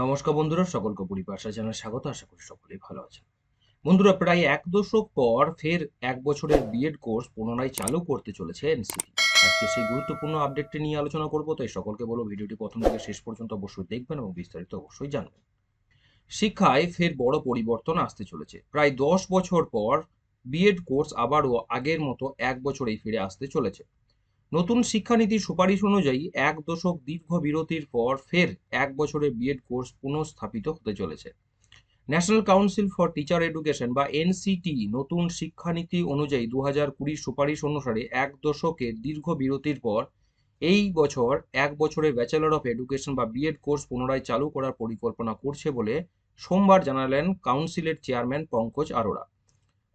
নমস্কার বন্ধুরা, সকলকে পরিভাষা জানার স্বাগত, আশা করি সকলেই ভালো আছেন। বন্ধুরা, প্রায় এক দশক পর ফের এক বছরের বিএড কোর্স পুনরায় চালু করতে চলেছে এনসিটি আজকে সেই গুরুত্বপূর্ণ আপডেটটি নিয়ে আলোচনা করব, তাই সকলকে বলব ভিডিওটি প্রথম থেকে শেষ পর্যন্ত অবশ্যই দেখবেন এবং বিস্তারিত অবশ্যই জানবেন। শিক্ষায় ফের বড় পরিবর্তন আসতে চলেছে। প্রায় দশ বছর পর বিএড কোর্স আবারও আগের মতো এক বছরেই ফিরে আসতে চলেছে। নতুন শিক্ষানীতির সুপারিশ অনুযায়ী এক দশক দীর্ঘ বিরতির পর ফের এক বছরের বিএড কোর্স পুনঃস্থাপিত হতে চলেছে। National Council for teacher education বা এনসিটি নতুন শিক্ষানীতি অনুযায়ী দু হাজার কুড়ির সুপারিশ অনুসারে এক দশকের দীর্ঘ বিরতির পর এই বছর এক বছরের ব্যাচেলর অফ এডুকেশন বা বিএড কোর্স পুনরায় চালু করার পরিকল্পনা করছে বলে সোমবার জানালেন কাউন্সিলের চেয়ারম্যান পঙ্কজ আরোরা।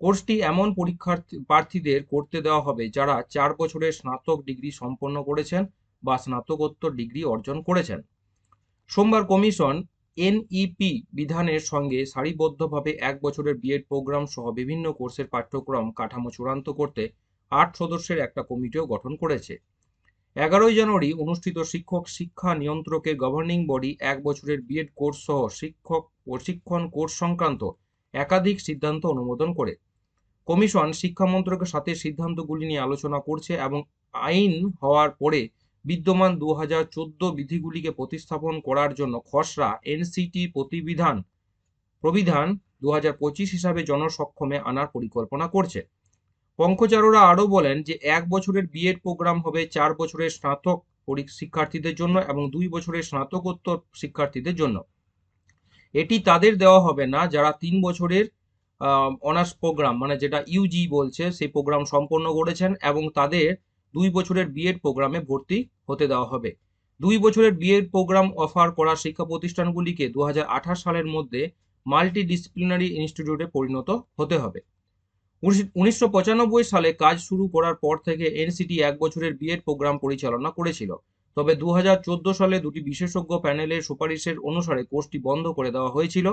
কোর্সটি এমন পরীক্ষার্থী প্রার্থীদের করতে দেওয়া হবে যারা চার বছরের স্নাতক ডিগ্রি সম্পন্ন করেছেন বা স্নাতকোত্তর ডিগ্রি অর্জন করেছেন। সোমবার কমিশন এনইপি বিধানের সঙ্গে সারিবদ্ধভাবে এক বছরের বিএড প্রোগ্রাম সহ বিভিন্ন কোর্সের পাঠ্যক্রম কাঠামো চূড়ান্ত করতে আট সদস্যের একটা কমিটিও গঠন করেছে। এগারোই জানুয়ারি অনুষ্ঠিত শিক্ষক শিক্ষা নিয়ন্ত্রকের গভর্নিং বডি এক বছরের বিএড কোর্স সহ শিক্ষক প্রশিক্ষণ কোর্স সংক্রান্ত একাধিক সিদ্ধান্ত অনুমোদন করে। কমিশন শিক্ষা মন্ত্রকের সাথে সিদ্ধান্তগুলি নিয়ে আলোচনা করছে এবং আইন হওয়ার পরে বিদ্যমান দু হাজার চোদ্দ বিধিগুলিকে প্রতিস্থাপন করার জন্য খসড়া এনসিটি প্রতিবিধান, প্রবিধান দু হাজার পঁচিশ হিসাবে জনসক্ষমে আনার পরিকল্পনা করছে। পঙ্কজারোরা আরও বলেন যে এক বছরের বিএড প্রোগ্রাম হবে চার বছরের স্নাতক শিক্ষার্থীদের জন্য এবং দুই বছরের স্নাতকোত্তর শিক্ষার্থীদের জন্য। এটি তাদের দেওয়া হবে না, যারা তিন বছরের অনার্স প্রোগ্রাম মানে যেটা ইউজি বলছে, সেই প্রোগ্রাম সম্পন্ন করেছেন এবং তাদের দুই বছরের বিএড প্রোগ্রামে ভর্তি হতে দেওয়া হবে। দুই বছরের বিএড প্রোগ্রাম অফার করা শিক্ষা প্রতিষ্ঠানগুলিকে দু হাজার আঠাশ সালের মধ্যে মাল্টি ডিসিপ্লিনারি ইনস্টিটিউটে পরিণত হতে হবে। উনিশশো পঁচানব্বই সালে কাজ শুরু করার পর থেকে এনসিটি এক বছরের বিএড প্রোগ্রাম পরিচালনা করেছিল। তবে দু হাজার চোদ্দ সালে দুটি বিশেষজ্ঞ প্যানেলের সুপারিশের অনুসারে কোর্সটি বন্ধ করে দেওয়া হয়েছিল।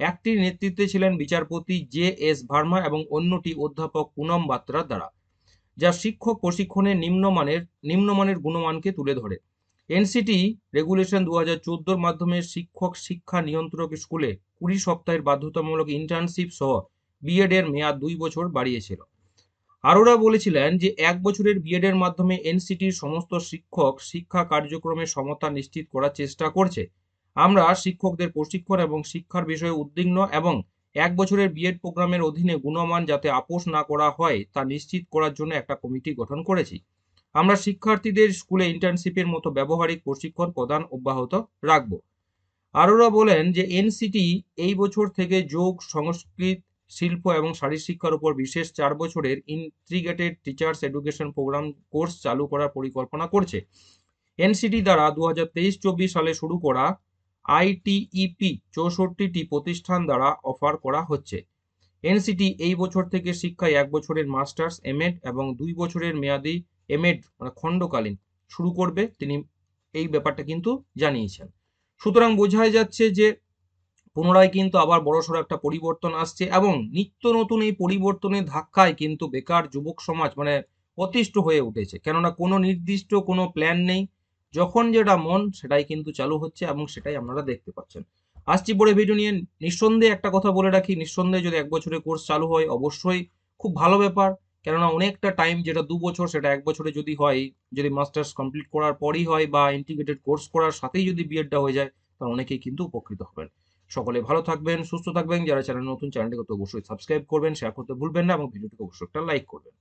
একটির নেতৃত্বে ছিলেন বিচারপতি জে এস ভার্মা এবং অন্যটি অধ্যাপক পুনম বাত্রার দ্বারা, যা শিক্ষক প্রশিক্ষণের নিম্নমানের নিম্নমানের গুণমানকে তুলে ধরে। এনসিটি রেগুলেশন দু হাজার চোদ্দোর মাধ্যমে শিক্ষক শিক্ষা নিয়ন্ত্রক স্কুলে কুড়ি সপ্তাহের বাধ্যতামূলক ইন্টার্নশিপ সহ বিএড এর মেয়াদ দুই বছর বাড়িয়েছিল। আরোরা বলেছিলেন যে এক বছরের বিএড এর মাধ্যমে এনসিটির সমস্ত শিক্ষক শিক্ষা কার্যক্রমের সমতা নিশ্চিত করার চেষ্টা করছে। আমরা শিক্ষকদের প্রশিক্ষণ এবং শিক্ষার বিষয়ে উদ্বিগ্ন এবং এক বছরের বিএড প্রোগ্রামের অধীনে গুণমান যাতে আপোষ না করা হয় তা নিশ্চিত করার জন্য একটা কমিটি গঠন করেছি। আমরা শিক্ষার্থীদের স্কুলে ইন্টার্নশিপের মতো ব্যবহারিক প্রশিক্ষণ প্রদান অব্যাহত রাখব। আরোরা বলেন যে এনসিটি এই বছর থেকে যোগ, সংস্কৃত, শিল্প এবং শারীরশিক্ষার উপর বিশেষ চার বছরের integrated teachers education programme course চালু করার পরিকল্পনা করছে। এনসিটি দ্বারা দু হাজার সালে শুরু করা আইটিইপি চৌষট্টিটি প্রতিষ্ঠান দ্বারা অফার করা হচ্ছে। এনসিটি এই বছর থেকে শিক্ষায় এক বছরের মাস্টার্স, এমএড এবং দুই বছরের মেয়াদি এমএড মানে খণ্ডকালীন শুরু করবে, তিনি এই ব্যাপারটা কিন্তু জানিয়েছেন। সুতরাং বোঝাই যাচ্ছে যে পুনরায় কিন্তু আবার বড়সড় একটা পরিবর্তন আসছে এবং নিত্য নতুন এই পরিবর্তনের ধাক্কায় কিন্তু বেকার যুবক সমাজ মানে অতিষ্ঠ হয়ে উঠেছে। কেননা কোনো নির্দিষ্ট কোনো প্ল্যান নেই যখন যেটা মন, সেটাই কিন্তু চালু হচ্ছে এবং সেটাই আপনারা দেখতে পাচ্ছেন। আসছি পরে ভিডিও নিয়ে। নিঃসন্দেহে একটা কথা বলে রাখি, নিঃসন্দেহে যদি এক বছরের কোর্স চালু হয়, অবশ্যই খুব ভালো ব্যাপার। কেননা অনেকটা টাইম যেটা দু বছর, সেটা এক বছরে যদি হয়, যদি মাস্টার্স কমপ্লিট করার পরই হয় বা ইন্টিগ্রেটেড কোর্স করার সাথেই যদি বিএডটা হয়ে যায় তাহলে অনেকেই কিন্তু উপকৃত হবেন। সকলে ভালো থাকবেন, সুস্থ থাকবেন। যারা চ্যানেল নতুন চ্যানেলটিকে অবশ্যই সাবস্ক্রাইব করবেন শেয়ার করতে ভুলবেন না এবং ভিডিওটিকে অবশ্যই একটা লাইক করবেন।